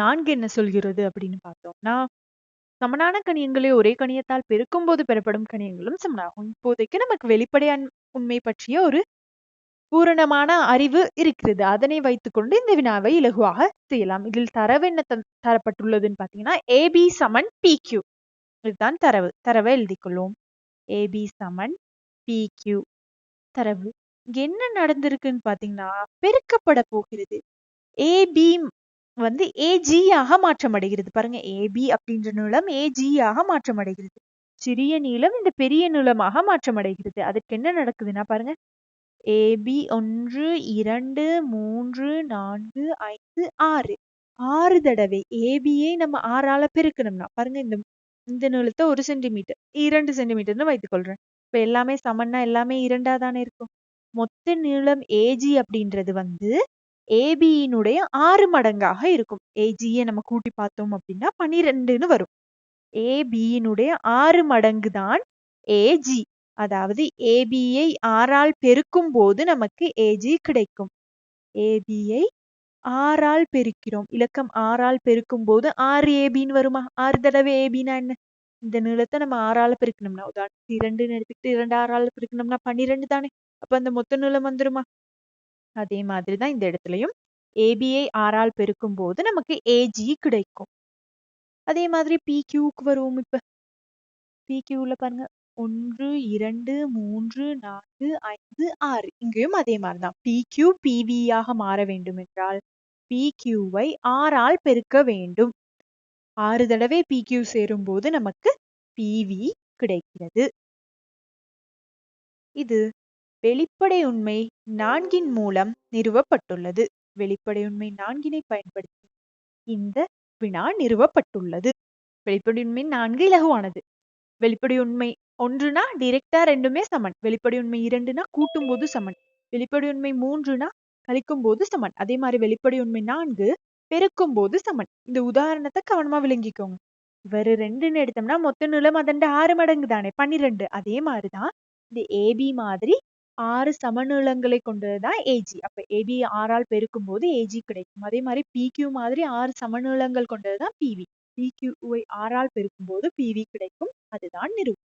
நான்கு என்ன சொல்கிறது அப்படின்னு பார்த்தோம்னா சமனான கணியங்களை ஒரே கணியத்தால் பெருக்கும்போது பெறப்படும் கணியங்களும் சமனாகும். இப்போதைக்கு நமக்கு வெளிப்படையான உண்மை பற்றிய ஒரு பூரணமான அறிவு இருக்கிறது. அதனை வைத்துக்கொண்டு இந்த வினாவை இலகுவாக செய்யலாம். இதில் தரவு என்ன தரப்பட்டுள்ளதுன்னு பார்த்தீங்கன்னா ஏபி சமன் பி கியூ இதுதான் தரவு. தரவை எழுதிக்கொள்வோம் ஏபி சமன் பி கியூ தரவு. இங்க என்ன நடந்திருக்குன்னு பாத்தீங்கன்னா பெருக்கப்பட போகிறது. ஏபி வந்து ஏஜி ஆக மாற்றமடைகிறது. பாருங்க ஏபி அப்படின்ற நீளம் ஏஜி ஆக மாற்றமடைகிறது. சிறிய நீளம் இந்த பெரிய நீளமாக மாற்றமடைகிறது. அதற்கு என்ன நடக்குதுன்னா பாருங்க ஏபி ஒன்று இரண்டு மூன்று நான்கு ஐந்து ஆறு. ஆறு தடவை ஏபியை நம்ம ஆறால பெருக்கணும்னா பாருங்க இந்த இந்த நீளத்தை ஒரு சென்டிமீட்டர் இரண்டு சென்டிமீட்டர்னு வைத்துக் கொள்றேன் இப்ப எல்லாமே சமன்னா எல்லாமே இரண்டா தானே இருக்கும். மொத்த நீளம் ஏஜி அப்படின்றது வந்து ஏபியினுடைய ஆறு மடங்காக இருக்கும். ஏஜியை நம்ம கூட்டி பார்த்தோம் அப்படின்னா பனிரெண்டுன்னு வரும். ஏபியினுடைய ஆறு மடங்கு தான் ஏஜி அதாவது ஏபியை ஆறால் பெருக்கும் போது நமக்கு ஏஜி கிடைக்கும். ஏபியை ஆறால் பெருக்கிறோம். இலக்கம் ஆறால் பெருக்கும் போது ஆறு ஏபின்னு வருமா? ஆறு தடவை ஏபினா என்ன? இந்த நீளத்தை நம்ம ஆறால பெருக்கணும்னா உதாரணத்துக்கு இரண்டுன்னு எடுத்துக்கிட்டு இரண்டு ஆறால பெருக்கணும்னா பன்னிரெண்டு தானே? அப்ப அந்த மொத்த நீளம் வந்துருமா? அதே மாதிரிதான் இந்த இடத்துலயும். ஏபிஐ ஆறால் பெருக்கும் போது நமக்கு ஏஜி கிடைக்கும். அதே மாதிரி பி கியூக்கு வருவோம் இப்ப. பிக்யூல பாருங்க. ஒன்று இரண்டு மூன்று நான்கு ஐந்து ஆறு. இங்கேயும் அதே மாதிரிதான் பிவி பிவியாக மாற வேண்டும் என்றால் பிக்யூவை ஆறால் பெருக்க வேண்டும். ஆறு தடவை பி க்யூ சேரும் போது நமக்கு பிவி கிடைக்கிறது. இது வெளிப்படை உண்மை நான்கின் மூலம் நிறுவப்பட்டுள்ளது. வெளிப்படை உண்மை நான்கினை பயன்படுத்தி இந்த வினா நிறுவப்பட்டுள்ளது. வெளிப்படை உண்மை நான்கு இலகுவானது. வெளிப்படை உண்மை ஒன்றுனா டிரெக்டா ரெண்டுமே சமன். வெளிப்படை உண்மை இரண்டுனா கூட்டும் போது சமன். வெளிப்படை உண்மை மூன்றுனா கழிக்கும் போது சமன். அதே மாதிரி வெளிப்படை உண்மை நான்கு பெருக்கும் போது சமன். இந்த உதாரணத்தை கவனமா விளங்கிக்கோங்க. இவர் ரெண்டுன்னு எடுத்தோம்னா மொத்த நிலம் அதண்ட ஆறு மடங்கு தானே? பன்னிரெண்டு. அதே மாதிரிதான் இந்த ஏபி மாதிரி ஆறு சமநீளங்களை கொண்டதுதான் ஏஜி அப்ப ஏபி ஆறால் பெருக்கும் போது ஏஜி கிடைக்கும். அதே மாதிரி பிக்யூ மாதிரி ஆறு சமநீளங்கள் கொண்டதுதான் பிவி பிக்யூவை ஆறால் பெருக்கும் போது பிவி கிடைக்கும். அதுதான் நிரூபணம்